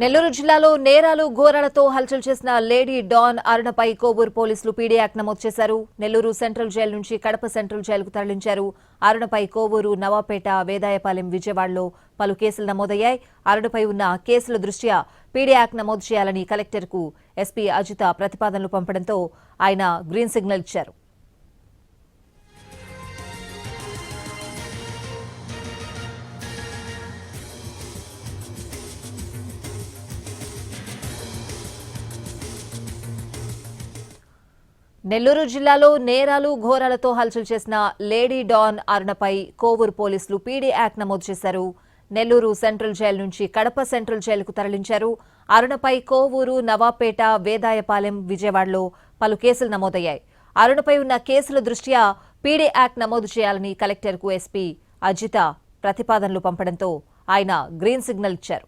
నెల్లూరు జిల్లాలో నేరాలు ఘోరాలతో హల్చల్ చేసిన లేడీ డాన్ అరుణపై కోవూరు పోలీసులు పీడీ యాక్ట్ నమోదు చేశారు. నెల్లూరు సెంట్రల్ జైలు నుంచి కడప సెంట్రల్ జైలుకు తరలించారు. అరుణపై కోవూరు నవాపేట వేదాయపాలెం విజయవాడలో పలు కేసులు నమోదయ్యాయి. అరుణపై ఉన్న కేసుల దృష్ట్యా పీడీ యాక్ట్ నమోదు చేయాలని కలెక్టర్కు ఎస్పీ అజిత ప్రతిపాదనలు పంపడంతో ఆయన గ్రీన్ సిగ్నల్ ఇచ్చారు. నెల్లూరు జిల్లాలో నేరాలు ఘోరాలతో హల్చల్ చేసిన లేడీ డాన్ అరుణపై కోవూరు పోలీసులు పీడీ యాక్ట్ నమోదు చేశారు. నెల్లూరు సెంట్రల్ జైలు నుంచి కడప సెంట్రల్ జైలుకు తరలించారు. అరుణపై కోవూరు నవాపేట వేదాయపాలెం విజయవాడలో పలు కేసులు నమోదయ్యాయి. అరుణపై ఉన్న కేసుల దృష్ట్యా పీడీ యాక్ట్ నమోదు చేయాలని కలెక్టర్కు ఎస్పీ అజిత ప్రతిపాదనలు పంపడంతో ఆయన గ్రీన్ సిగ్నల్ ఇచ్చారు.